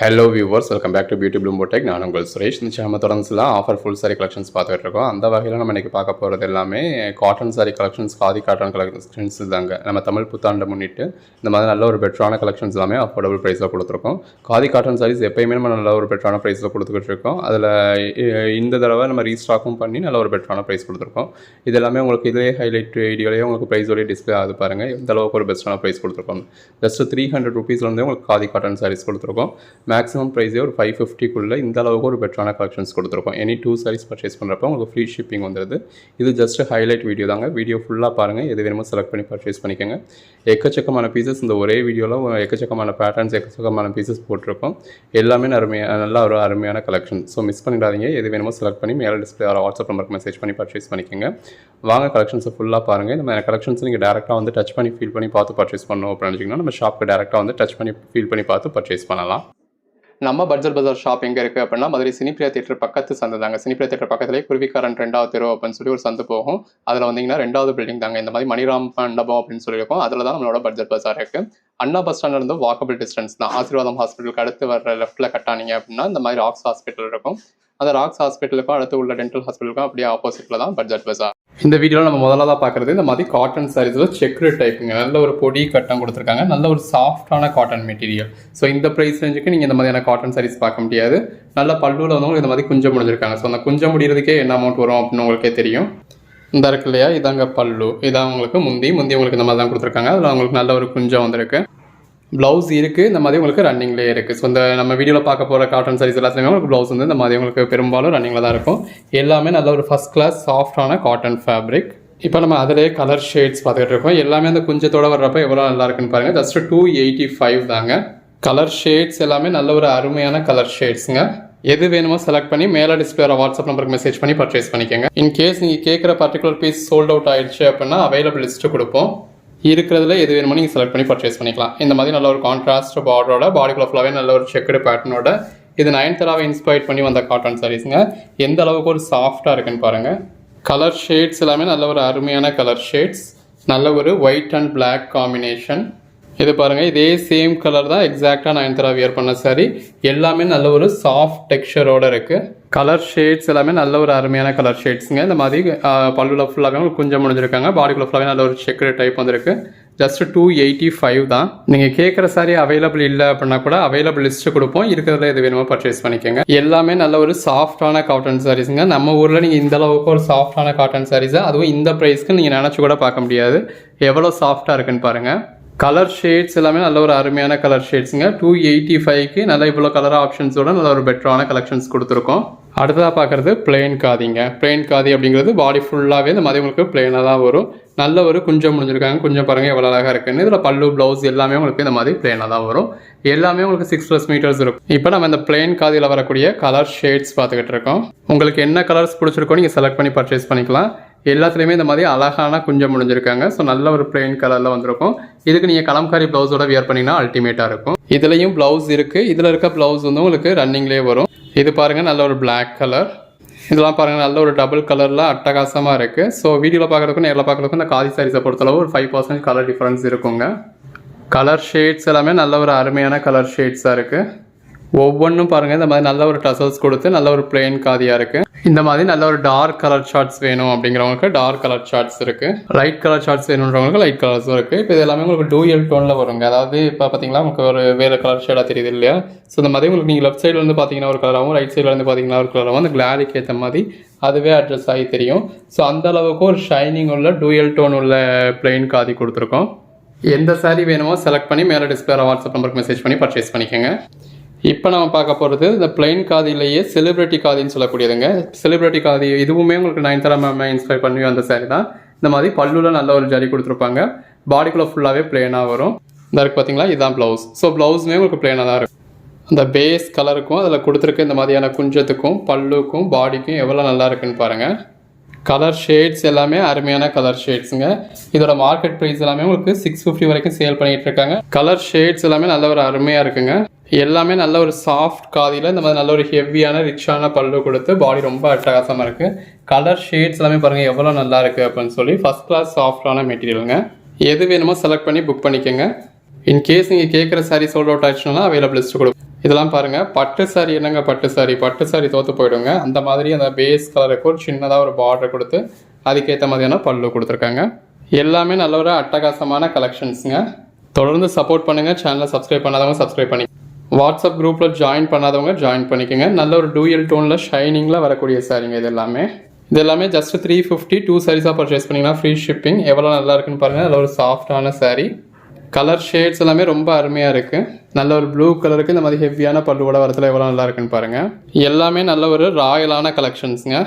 Hello viewers welcome back to beauty ப்ளூம்போடெக் நான் உங்கள் சுரேஷ். இந்த சேனல் தொடர்ந்துலாம் ஆஃபர் ஃபுல் சாரி கலெக்ஷன்ஸ் பார்த்துட்டு இருக்கோம். அந்த வகையில் நம்ம இன்றைக்கி பார்க்க போகிறது எல்லாமே cotton sari collections khadi cotton collections தாங்க. நம்ம தமிழ் புத்தாண்டை முன்னிட்டு இந்த மாதிரி நல்ல ஒரு பெட்டரான கலெக்ஷன்ஸ் எல்லாமே அஃபோர்டபுள் ப்ரைஸில் கொடுத்துருக்கோம். காதி காட்டன் சாரீஸ் எப்பயுமே நம்ம நல்ல ஒரு பெட்டரான ப்ரைஸில் கொடுத்துக்கிட்டு இருக்கோம். அதில் இந்த தடவை நம்ம ரீஸ்டாக்கும் பண்ணி நல்ல ஒரு பெட்டரான ப்ரைஸ் கொடுத்துருக்கோம். இது எல்லாமே உங்களுக்கு இதே ஹைலைட் வீடியோலேயே உங்களுக்கு ப்ரைஸோடய டிஸ்பிளே ஆகுது பாருங்கள் இந்த அளவுக்கு ஒரு பெஸ்ட்டான ப்ரைஸ் கொடுத்துருக்கோம். ஜஸ்ட் த்ரீ ஹண்ட்ரட் ருபீஸ்லேருந்தே உங்களுக்கு காதி காட்டன் சாரீஸ் கொடுத்துருக்கோம். மேக்ஸிமம் ப்ரைஸே ஒரு ஃபைவ் ஃபிஃப்டிக்குள்ளே இந்த அளவுக்கு ஒரு பெட்டரான கலெக்ஷன்ஸ் கொடுத்துருக்கோம். எனி டூ சாரீஸ் பர்ச்சேஸ் பண்ணுறப்ப உங்களுக்கு ஃப்ரீ ஷிப்பிங் வந்துடுது இது ஜஸ்ட் ஹைலைட் வீடியோ தாங்க. வீடியோ ஃபுல்லாக பாருங்கள் எது வேணுமோ செலக்ட் பண்ணி பர்ச்சேஸ் பண்ணிக்கோங்க. எக்கச்சக்கமான பீசஸ் இந்த ஒரே வீடியோவில் எக்கச்சக்கமான பேட்டர்ன்ஸ் எக்கச்சக்கமான பீசஸ் போட்டிருக்கோம் எல்லாமே அருமையாக நல்லா ஒரு அருமையான கலெக்ஷன் ஸோ மிஸ் பண்ணிடாதீங்க. எது வேணுமோ செலக்ட் பண்ணி மேலே டிஸ்பிளே வாட்ஸ்அப் நம்பருக்கு மெசேஜ் பண்ணி பர்ச்சேஸ் பண்ணிக்கோங்க. வாங்க கலெக்ஷன்ஸை ஃபுல்லாக பாருங்கள் நம்ம கலெக்ஷன்ஸ் நீங்கள் டேரெக்டாக வந்து டச் பண்ணி ஃபீல் பண்ணி பார்த்து பர்ச்சேஸ் பண்ணணும் அப்படின்னு நினச்சிங்கன்னா நம்ம ஷாப்புக்கு டேரெக்டாக வந்து டச் பண்ணி ஃபீல் பண்ணி பார்த்து பர்ச்சேஸ் பண்ணலாம். நம்ம பட்ஜெட் பஜார் ஷாப் எங்கே இருக்குது அப்படின்னா மதுரை சினிப்பிரியா தேட்டர் பக்கத்து சந்தை தாங்க. சினிப்பிரியா தேட்டர் பக்கத்துலேயே குருவிக்காரன் ரெண்டாவது தெரு அப்படின்னு சொல்லி ஒரு சந்து போகும். அதில் வந்தீங்கன்னா ரெண்டாவது பில்டிங் தாங்க. இந்த மாதிரி மணிராம் மண்டபம் அப்படின்னு சொல்லியிருக்கோம். அதில் தான் நம்மளோட பட்ஜெட் பஜார் இருக்குது அண்ணா பஸ் ஸ்டாண்ட்ல இருந்து வாக்கபிள் டிஸ்டன்ஸ் தான். ஆசீர்வாதம் ஹாஸ்பிட்டலுக்கு அடுத்து வர லெஃப்ட்டில் கட்டானீங்க அப்படின்னா இந்த மாதிரி ராக்ஸ் ஹாஸ்பிட்டல் இருக்கும். அந்த ராக்ஸ் ஹாஸ்பிட்டலுக்கும் அடுத்து உள்ள டென்டல் ஹாஸ்பிட்டலுக்கும் அப்படியே ஆப்போசிட்டில் தான் பட்ஜெட் பஜார். இந்த வீடியோவில் நம்ம முதல்ல தான் பார்க்குறது இந்த மாதிரி காட்டன் சாரீஸில் செக்ரு டைப்புங்க நல்ல ஒரு பொடி கட்டம் கொடுத்துருக்காங்க. நல்ல ஒரு சாஃப்டான காட்டன் மெட்டீரியல் ஸோ இந்த ப்ரைஸ் ரேஞ்சுக்கு நீங்கள் இந்த மாதிரியான காட்டன் சாரீஸ் பார்க்க முடியாது. நல்ல பல்லுவில் வந்து உங்களுக்கு இந்த மாதிரி குஞ்சம் முடிஞ்சிருக்காங்க. ஸோ அந்த குஞ்சம் முடிகிறதுக்கே என்ன அமௌண்ட் வரும் அப்படின்னு உங்களுக்கே தெரியும். இந்த இருக்கு இல்லையா? இதாங்க பல்லு. இதான் உங்களுக்கு முந்தி. முந்தி உங்களுக்கு இந்த மாதிரி தான் கொடுத்துருக்காங்க. அதில் உங்களுக்கு நல்ல ஒரு குஞ்சம் வந்திருக்கு. ப்ளவுஸ் இருக்குது இந்த மாதிரி உங்களுக்கு ரன்னிங்லேயே இருக்குது ஸோ இந்த நம்ம வீடியோவில் பார்க்க போகிற காட்டன் சாரீஸ் எல்லாத்துலேயுமே உங்களுக்கு ப்ளவுஸ் வந்து இந்த மாதிரி உங்களுக்கு பெரும்பாலும் ரன்னிங்கில் தான் இருக்கும். எல்லாமே நல்ல ஒரு ஃபஸ்ட் கிளாஸ் சாஃப்டான காட்டன் ஃபேப்ரிக் இப்போ நம்ம அதிலே கலர் ஷேட்ஸ் பார்த்துக்கிட்டு இருக்கோம். எல்லாமே அந்த குஞ்சத்தோட வர்றப்ப எவ்வளோ நல்லா இருக்குன்னு பாருங்கள் ஜஸ்ட் டூ எயிட்டி ஃபைவ் தாங்க. கலர் ஷேட்ஸ் எல்லாமே நல்ல ஒரு அருமையான கலர் ஷேட்ஸுங்க எது வேணுமோ செலக்ட் பண்ணி மேலே டிஸ்பிளே வாட்ஸ்அப் நம்பருக்கு மெசேஜ் பண்ணி பர்ச்சேஸ் பண்ணிக்கோங்க. இன் கேஸ் நீங்கள் கேட்குற பர்டிகுலர் பீஸ் சோல்ட் அவுட் ஆயிடுச்சு அப்படின்னா அவைலபிள் லிஸ்ட்டு கொடுப்போம். இருக்கிறதுல எது வேணுமோ நீங்கள் செலக்ட் பண்ணி பர்ச்சேஸ் பண்ணிக்கலாம். இந்த மாதிரி நல்ல ஒரு கான்ட்ராஸ்ட் பார்டரோட பாடிக்குள்ள ஃபுல்லாகவே நல்ல ஒரு செக்குடு பேட்டர்னோட இது நயன்தராவை இன்ஸ்பைர் பண்ணி வந்த காட்டன் சாரீஸுங்க எந்த அளவுக்கு ஒரு சாஃப்டாக இருக்குன்னு பாருங்கள் கலர் ஷேட்ஸ் எல்லாமே நல்ல ஒரு அருமையான கலர் ஷேட்ஸ் நல்ல ஒரு ஒயிட் அண்ட் பிளாக் காம்பினேஷன் இது பாருங்கள் இதே சேம் கலர் தான் எக்ஸாக்டாக நயன்தரா வியர் பண்ண சாரி எல்லாமே நல்ல ஒரு சாஃப்ட் டெக்ஸ்சரோட இருக்குது கலர் ஷேட்ஸ் எல்லாமே நல்ல ஒரு அருமையான கலர் ஷேட்ஸுங்க இந்த மாதிரி பல்லுல ஃபுல்லாகவே உங்களுக்கு குஞ்சம் முடிஞ்சிருக்காங்க. பாடிக்குள்ள ஃபுல்லாகவே நல்ல ஒரு செக்குடு டைப் வந்திருக்கு. ஜஸ்ட் டூ எயிட்டி ஃபைவ் தான். நீங்கள் கேட்குற சாரி அவைலபிள் இல்லை அப்படின்னா கூட அவைலபிள் லிஸ்ட்டு கொடுப்போம். இருக்கிறதுல எது வேணுமோ பர்ச்சேஸ் பண்ணிக்கோங்க. எல்லாமே நல்ல ஒரு சாஃப்டான காட்டன் சாரீஸுங்க நம்ம ஊரில் நீங்கள் இந்த அளவுக்கு ஒரு சாஃப்டான காட்டன் சாரீஸாக அதுவும் இந்த ப்ரைஸ்க்கு நீங்கள் நினச்சி கூட பார்க்க முடியாது. எவ்வளோ சாஃப்டாக இருக்குன்னு பாருங்கள் கலர் ஷேட்ஸ் எல்லாமே நல்ல ஒரு அருமையான கலர் ஷேட்ஸுங்க டூ எயிட்டி ஃபைவ்க்கு நல்ல இவ்வளோ கலர் ஆப்ஷன்ஸோட நல்ல ஒரு பெட்டரான கலெக்ஷன்ஸ் கொடுத்துருக்கோம். அடுத்ததாக பார்க்குறது பிளெயின் காதிங்க. பிளெயின் காதி அப்படிங்கிறது பாடி ஃபுல்லாகவே இந்த மாதிரி உங்களுக்கு பிளெயினாக தான் வரும். நல்ல ஒரு குஞ்சம் முடிஞ்சிருக்காங்க. குஞ்சம் பாருங்கள் எவ்வளோ அழகாக இருக்குன்னு. இதில் பல்லு ப்ளவுஸ் எல்லாமே உங்களுக்கு இந்த மாதிரி பிளெயினாக தான் வரும். எல்லாமே உங்களுக்கு சிக்ஸ் ப்ளஸ் மீட்டர்ஸ் இருக்கும். இப்போ நம்ம இந்த பிளெயின் காதியில் வரக்கூடிய கலர் ஷேட்ஸ் பார்த்துக்கிட்டு இருக்கோம். உங்களுக்கு என்ன கலர்ஸ் பிடிச்சிருக்கோ நீங்கள் செலக்ட் பண்ணி பர்ச்சேஸ் பண்ணிக்கலாம். எல்லாத்துலேயுமே இந்த மாதிரி அழகான குஞ்சம் முடிஞ்சிருக்காங்க. ஸோ நல்ல ஒரு பிளெயின் கலரில் வந்திருக்கும். இதுக்கு நீங்கள் கலம்காரி ப்ளவுஸோட வியர் பண்ணிங்கன்னா அல்டிமேட்டாக இருக்கும். இதுலேயும் ப்ளவுஸ் இருக்குது இதில் இருக்க ப்ளவுஸ் வந்து உங்களுக்கு ரன்னிங்லேயே வரும். இது பாருங்கள் நல்ல ஒரு பிளாக் கலர் இதெல்லாம் பாருங்கள் நல்ல ஒரு டபுள் கலரில் அட்டகாசமாக இருக்குது ஸோ வீடியோவில் பார்க்குறதுக்கும் நேரில் பார்க்குறதுக்கும் இந்த காதி சாரீஸை பொறுத்தளவு ஒரு ஃபைவ் பர்சன்ட் கலர் டிஃப்ரென்ஸ் இருக்குங்க. கலர் ஷேட்ஸ் எல்லாமே நல்ல ஒரு அருமையான கலர் ஷேட்ஸாக இருக்குது ஒவ்வொன்றும் பாருங்கள் இந்த மாதிரி நல்ல ஒரு டசல்ஸ் கொடுத்து நல்ல ஒரு பிளெயின் காதியாக இருக்குது இந்த மாதிரி நல்ல ஒரு டார்க் கலர் ஷார்ட்ஸ் வேணும் அப்படிங்கிறவங்களுக்கு டார்க் கலர் ஷார்ட்ஸ் இருக்குது லைட் கலர் ஷார்ட்ஸ் வேணுன்றவங்களுக்கு லைட் கலர்ஸும் இருக்குது இப்போ இது எல்லாமே உங்களுக்கு டூயல் டோனில் வருங்க. அதாவது இப்போ பார்த்தீங்கன்னா உங்களுக்கு ஒரு வேறு கலர் ஷேடாக தெரியுது இல்லையா? ஸோ இந்த மாதிரி உங்களுக்கு நீங்கள் லெஃப்ட் சைடில் வந்து பார்த்தீங்கன்னா ஒரு கலராகவும் ரைட் சைடில் வந்து பார்த்தீங்கன்னா ஒரு கலராகவும் அந்த கிளாரிக்கு ஏற்ற மாதிரி அதுவே அட்ரஸ் ஆகி தெரியும். ஸோ அந்த அளவுக்கு ஒரு ஷைனிங் உள்ள டூயல் டோன் உள்ள பிளெயின் காதி கொடுத்துருக்கோம். எந்த சாரீ வேணுமோ செலக்ட் பண்ணி மேலே டிஸ்பிளே வாட்ஸ்அப் நம்பருக்கு மெசேஜ் பண்ணி பர்ச்சேஸ் பண்ணிக்கோங்க. இப்போ நம்ம பார்க்க போகிறது இந்த பிளைன் காதிலேயே செலிப்ரிட்டி காதின்னு சொல்லக்கூடியதுங்க. செலிப்ரிட்டி காதி இதுவுமே உங்களுக்கு நயன்தாரா மேம் இன்ஸ்பைர் பண்ணி வந்த சாரி தான். இந்த மாதிரி பல்லுல நல்ல ஒரு ஜரி கொடுத்துருப்பாங்க. பாடிக்குள்ளே ஃபுல்லாகவே பிளெயினாக வரும். இந்த இருக்கு பார்த்தீங்களா இதுதான் ப்ளவுஸ் ஸோ ப்ளவுஸுமே உங்களுக்கு பிளெயினாக தான் இருக்கும். அந்த பேஸ் கலருக்கும் அதில் கொடுத்துருக்க இந்த மாதிரியான குஞ்சத்துக்கும் பல்லுக்கும் பாடிக்கும் எவ்வளோ நல்லா இருக்குன்னு பாருங்கள் கலர் ஷேட்ஸ் எல்லாமே அருமையான கலர் ஷேட்ஸுங்க இதோட மார்க்கெட் ப்ரைஸ் எல்லாமே உங்களுக்கு சிக்ஸ் ஃபிஃப்டி வரைக்கும் சேல் பண்ணிகிட்டு இருக்காங்க. கலர் ஷேட்ஸ் எல்லாமே நல்ல ஒரு அருமையாக இருக்குங்க. எல்லாமே நல்ல ஒரு சாஃப்ட் காதியில் இந்த மாதிரி நல்ல ஒரு ஹெவியான ரிச்சான பல்லு கொடுத்து பாடி ரொம்ப அட்டகாசமாக இருக்குது கலர் ஷேட்ஸ் எல்லாமே பாருங்கள் எவ்வளோ நல்லா இருக்குது அப்படின்னு சொல்லி ஃபஸ்ட் கிளாஸ் சாஃப்டான மெட்டீரியலுங்க எது வேணுமோ செலக்ட் பண்ணி புக் பண்ணிக்கோங்க. இன்கேஸ் நீங்கள் கேட்குற சாரீ சோல்ட் அவுட் ஆச்சுன்னா அவைலபிள் லிஸ்ட் கொடுக்கும் இதெல்லாம் பாருங்கள் பட்டு சாரி என்னங்க பட்டு சாரி பட்டு சாரி தோற்று போயிடுங்க. அந்த மாதிரி அந்த பேஸ் கலருக்கு ஒரு சின்னதாக ஒரு பார்டர் கொடுத்து அதுக்கேற்ற மாதிரியான பல்லு கொடுத்துருக்காங்க. எல்லாமே நல்ல ஒரு அட்டகாசமான கலெக்ஷன்ஸுங்க தொடர்ந்து சப்போர்ட் பண்ணுங்க. சேனலை சப்ஸ்கிரைப் பண்ணாதவங்க சப்ஸ்கிரைப் பண்ணி வாட்ஸ்அப் குரூப்பில் ஜாயின் பண்ணாதவங்க ஜாயின் பண்ணிக்கோங்க. நல்ல ஒரு டூயல் டோனில் ஷைனிங்கில் வரக்கூடிய சாரிங்க இது எல்லாமே. இது எல்லாமே ஜஸ்ட் த்ரீ ஃபிஃப்டி டூ சாரீஸாக பர்ச்சேஸ் பண்ணிங்கன்னா ஃப்ரீ ஷிப்பிங் எவ்வளோ நல்லா இருக்குன்னு பாருங்கள் நல்ல ஒரு சாஃப்டான saree. கலர் ஷேட்ஸ் எல்லாமே ரொம்ப அருமையாக இருக்குது நல்ல ஒரு ப்ளூ கலருக்கு இந்த மாதிரி ஹெவியான பல்லுவோட வரத்தில் எவ்வளோ நல்லா இருக்குன்னு பாருங்கள் எல்லாமே நல்ல ஒரு ராயலான கலெக்ஷன்ஸுங்க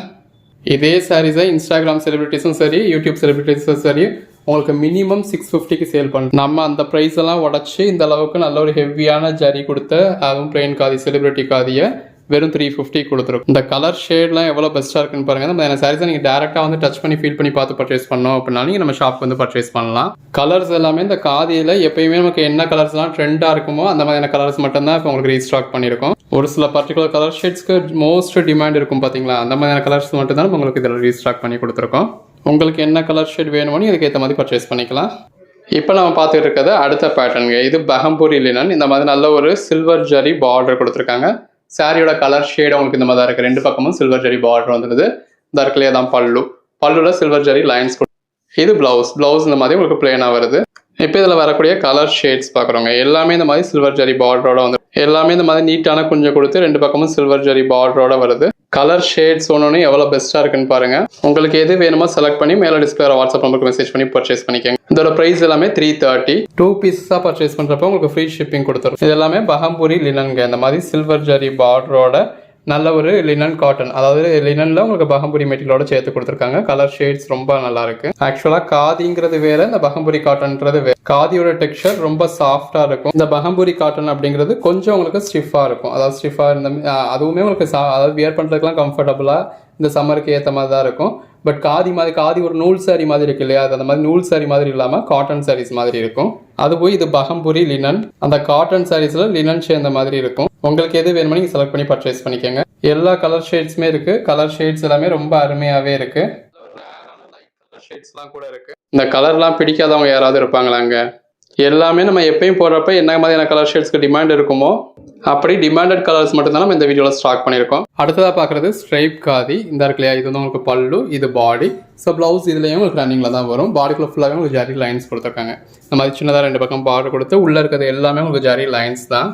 இதே சாரீஸை இன்ஸ்டாகிராம் செலிபிரிட்டிஸும் சரி யூடியூப் செலிபிரிட்டிஸும் சரி உங்களுக்கு மினிமம் சிக்ஸ் ஃபிஃப்டிக்கு சேல் பண்ணணும் நம்ம அந்த ப்ரைஸ் எல்லாம் உடச்சி இந்த அளவுக்கு நல்ல ஒரு ஹெவியான ஜரி கொடுத்த அதுவும் பிளெயின் காதி செலிபிரிட்டி காதியை வெறும் த்ரீ ஃபிஃப்டி கொடுத்துருக்கும் இந்த கலர் ஷேட்லாம் எவ்வளோ பெஸ்ட்டாக இருக்குன்னு பாருங்க. நம்ம சாரீஸை நீங்கள் டேரெக்டாக வந்து டச் பண்ணி ஃபீல் பண்ணி பார்த்து பர்ச்சேஸ் பண்ணோம் அப்படின்னா நீங்கள் நம்ம ஷாப் வந்து பர்ச்சேஸ் பண்ணலாம். கலர்ஸ் எல்லாமே இந்த காதியில் எப்பயுமே நமக்கு என்ன கலர்ஸ்லாம் ட்ரெண்டாக இருக்குமோ அந்த மாதிரியான கலர்ஸ் மட்டும்தான் இப்போ உங்களுக்கு ரீஸ்டாக் பண்ணியிருக்கோம். ஒரு சில பர்டிகுலர் கலர் ஷேட்ஸ்க்கு மோஸ்ட் டிமாண்ட் இருக்கும் பார்த்தீங்களா அந்த மாதிரியான கலர்ஸ் மட்டும் தான் உங்களுக்கு இதில் ரீஸ்டாக் பண்ணி கொடுத்துருக்கோம். உங்களுக்கு என்ன கலர் ஷேட் வேணுமோ இதுக்கு ஏற்ற மாதிரி பர்ச்சேஸ் பண்ணிக்கலாம். இப்போ நம்ம பார்த்துட்டு இருக்கிறது அடுத்த பேட்டர்னுங்க இது பகம்பூரி லினன் இந்த மாதிரி நல்ல ஒரு சில்வர் ஜரி பார்டர் கொடுத்துருக்காங்க. சாரியோட கலர் ஷேட் உங்களுக்கு இந்த மாதிரி தான் இருக்குது ரெண்டு பக்கமும் சில்வர் ஜரி பார்டர் வந்துடுது இந்த தான் பல்லு. பல்லுல சில்வர் ஜரி லைன்ஸ் இது பிளவுஸ் பிளவுஸ் இந்த மாதிரி உங்களுக்கு பிளேனாக வருது. இப்போ இதில் வரக்கூடிய கலர் ஷேட்ஸ் பார்க்குறோங்க எல்லாமே இந்த மாதிரி சில்வர் ஜரி பார்டரோட வந்து எல்லாமே இந்த மாதிரி நீட்டான குஞ்சு கொடுத்து ரெண்டு பக்கமும் சில்வர் ஜரி பார்டரோட வருது. கலர் ஷேட்ஸ் ஒன்று எவ்வளோ பெஸ்ட்டாக இருக்குன்னு பாருங்கள் உங்களுக்கு எது வேணுமோ செலக்ட் பண்ணி மேலே டிஸ்பிளே வாட்ஸ்அப் நம்பருக்கு மெசேஜ் பண்ணி பர்ச்சேஸ் பண்ணிக்கோங்க. இதோட ப்ரைஸ் எல்லாமே த்ரீ தேர்ட்டி டூ பீஸஸாக பர்ச்சேஸ் பண்ணுறப்ப உங்களுக்கு ஃப்ரீ ஷிப்பிங் கொடுத்துரும். இது எல்லாமே பகம்பூரி லினன்க இந்த மாதிரி சில்வர் ஜரி பார்டரோட நல்ல ஒரு லினன் காட்டன் அதாவது லினனில் உங்களுக்கு பகம்புரி மெட்டீரியலோட சேர்த்து கொடுத்துருக்காங்க. கலர் ஷேட்ஸ் ரொம்ப நல்லா இருக்கு. காதிங்கிறது வேற இந்த பகம்புரி காட்டன்ன்றது வேற. காதியோட டெக்ஸ்சர் ரொம்ப சாஃப்டாக இருக்கும். இந்த பகம்புரி காட்டன் அப்படிங்கிறது கொஞ்சம் உங்களுக்கு ஸ்டிஃபாக இருக்கும். அதாவது ஸ்டிஃபாக இருந்த அதுவுமே உங்களுக்கு சா- அதாவது வியர் பண்ணுறதுக்குலாம் கம்ஃபர்டபுளாக இந்த சம்மருக்கு ஏற்ற மாதிரி தான் இருக்கும். பட் காதி மாதிரி காதி ஒரு நூல் saree மாதிரி இருக்கு இல்லையா? அது அந்த மாதிரி நூல் saree மாதிரி இல்லாம காட்டன் sarees மாதிரி இருக்கும். அது போய் இது பகம்புரி லினன் அந்த காட்டன் சாரீஸ்ல லினன் சேர்ந்த மாதிரி இருக்கும். உங்களுக்கு எது வேணுமோ நீங்க செலக்ட் பண்ணி பர்ச்சேஸ் பண்ணிக்கோங்க. எல்லா கலர் ஷேட்ஸுமே இருக்கு. கலர் ஷேட்ஸ் எல்லாமே ரொம்ப அருமையாவே இருக்கு. ஷேட்ஸ்லாம் கூட இருக்கு. இந்த கலர்லாம் பிடிக்காதவங்க யாராவது இருப்பாங்களாங்க? எல்லாமே நம்ம எப்பயும் போடுறப்ப என்ன மாதிரியான கலர் ஷேட்ஸ்க்கு டிமாண்ட் இருக்குமோ அப்படி டிமாண்டட் கலர்ஸ் மட்டும்தான் நம்ம இந்த வீடியோவில் ஸ்டாக் பண்ணியிருக்கோம். அடுத்ததாக பார்க்குறது ஸ்ட்ரைப் காதி இந்த இருக்கு இல்லையா? இது வந்து உங்களுக்கு பல்லு இது பாடி ஸோ ப்ளவுஸ் இதுலேயும் உங்களுக்கு ரன்னிங்கில் தான் வரும். பாடிக்குள்ள ஃபுல்லாகவே உங்களுக்கு ஜாரி லைன்ஸ் கொடுத்துருக்காங்க. இந்த மாதிரி சின்னதாக ரெண்டு பக்கம் பார்டர் கொடுத்து உள்ளே இருக்கிறது எல்லாமே உங்களுக்கு ஜாரி லைன்ஸ் தான்.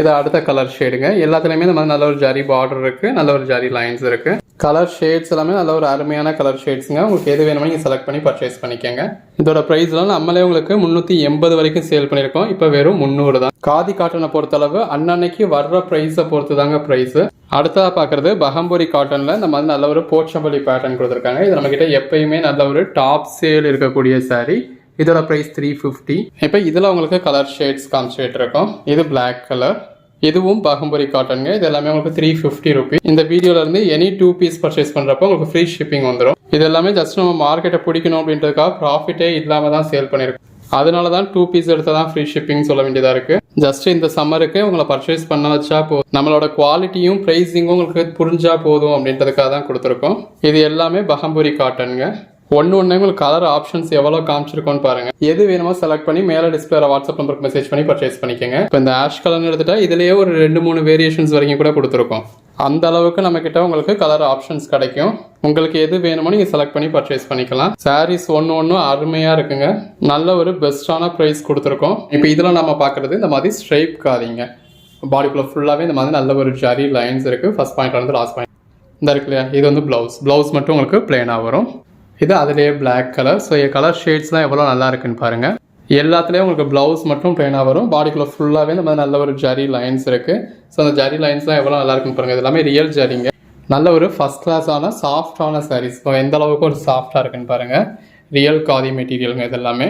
இது அடுத்த கலர் ஷேடுங்க எல்லாத்துலேயுமே இந்த மாதிரி நல்ல ஒரு ஜாரி பார்டர் இருக்கு நல்ல ஒரு ஜாரி லைன்ஸ் இருக்கு. கலர் ஷேட்ஸ் எல்லாமே நல்ல ஒரு அருமையான கலர் ஷேட்ஸுங்க உங்களுக்கு எது வேணுமோ நீங்கள் செலக்ட் பண்ணி பர்ச்சேஸ் பண்ணிக்கோங்க. இதோட ப்ரைஸ்லாம் நம்மளே உங்களுக்கு முந்நூற்றி எண்பது வரைக்கும் சேல் பண்ணியிருக்கோம். இப்போ வெறும் முந்நூறு தான். காதி காட்டனை பொறுத்தளவு அன்னன்னைக்கு வர்ற ப்ரைஸை பொறுத்து தாங்க ப்ரைஸ் அடுத்ததாக பார்க்குறது பகம்பூரி காட்டனில் இந்த மாதிரி நல்ல ஒரு போச்சம்பள்ளி பேட்டர்ன் கொடுத்துருக்காங்க. இது நம்மக்கிட்ட எப்பயுமே நல்ல ஒரு டாப் சேல் இருக்கக்கூடிய சாரீ இதோட ப்ரைஸ் த்ரீ ஃபிஃப்டி இப்போ இதில் உங்களுக்கு கலர் ஷேட்ஸ் கான்சென்ட்ரேட் இருக்கும். இது பிளாக் கலர் இதுவும் பாகம்பரி காட்டனுங்க இது எல்லாமே உங்களுக்கு த்ரீ ஃபிஃப்டி ருபி இந்த வீடியோலேருந்து எனி டூ பீஸ் பர்ச்சேஸ் பண்ணுறப்போ உங்களுக்கு ஃப்ரீ ஷிப்பிங் வந்துடும் இது எல்லாமே ஜஸ்ட் நம்ம மார்க்கெட்டை பிடிக்கணும் அப்படின்றதுக்காக ப்ராஃபிட்டே இல்லாமல் தான் சேல் பண்ணியிருக்கோம் அதனால தான் டூ பீஸ் எடுத்தால் தான் ஃப்ரீ ஷிப்பிங் சொல்ல வேண்டியதாக இருக்குது ஜஸ்ட் இந்த சம்மருக்கு உங்களை பர்ச்சேஸ் பண்ண வச்சா போதும் நம்மளோட குவாலிட்டியும் ப்ரைஸிங்கும் உங்களுக்கு புரிஞ்சா போதும் அப்படின்றதுக்காக தான் கொடுத்துருக்கோம். இது எல்லாமே பகம்பூரி காட்டனுங்க ஒன்று ஒன்று உங்களுக்கு கலர் ஆப்ஷன்ஸ் எவ்வளோ காமிச்சிருக்கோன்னு பாருங்க. எது வேணுமோ செலக்ட் பண்ணி மேலே டிஸ்பிளே வாட்ஸ்அப் நம்பருக்கு மெசேஜ் பண்ணி பர்ச்சேஸ் பண்ணிக்கோங்க. இப்போ இந்த ஆஷ் கலர்னு எடுத்துட்டா இதுலேயே ஒரு ரெண்டு மூணு வேரியேஷன்ஸ் வரைக்கும் கூட கொடுத்துருக்கோம். அந்த அளவுக்கு நம்ம கிட்ட உங்களுக்கு கலர் ஆப்ஷன்ஸ் கிடைக்கும். உங்களுக்கு எது வேணுமோ நீங்கள் செலக்ட் பண்ணி பர்ச்சேஸ் பண்ணிக்கலாம். சாரீஸ் ஒன்று ஒன்றும் அருமையாக இருக்குங்க. நல்ல ஒரு பெஸ்ட்டான ப்ரைஸ் கொடுத்துருக்கோம். இப்போ இதில் நம்ம பார்க்குறது இந்த மாதிரி ஸ்ட்ரைப் காதிங்க. பாடிக்குள்ளே ஃபுல்லாகவே இந்த மாதிரி நல்ல ஒரு ஜரி லைன்ஸ் இருக்குது ஃபஸ்ட் பாயிண்ட்லேருந்து லாஸ்ட் பாயிண்ட் இந்த இருக்கு இல்லையா? இது வந்து ப்ளவுஸ் ப்ளவுஸ் மட்டும் உங்களுக்கு பிளேனாக வரும். இது அதுலேயே பிளாக் கலர் ஸோ கலர் ஷேட்ஸ்லாம் எவ்வளோ நல்லா இருக்குன்னு பாருங்கள் எல்லாத்துலேயும் உங்களுக்கு ப்ளவுஸ் மட்டும் பிளேனாக வரும். பாடிக்குள்ளே ஃபுல்லாகவே இந்த மாதிரி நல்ல ஒரு ஜரி லைன்ஸ் இருக்குது ஸோ அந்த ஜரி லைன்ஸ்லாம் எவ்வளோ நல்லா இருக்குன்னு பாருங்கள் இது எல்லாமே ரியல் ஜரிங்க நல்ல ஒரு ஃபஸ்ட் கிளாஸான சாஃப்டான சாரீஸ் ஸோ எந்த அளவுக்கு ஒரு சாஃப்டாக இருக்குன்னு பாருங்கள் ரியல் காதி மெட்டீரியலுங்க இது எல்லாமே.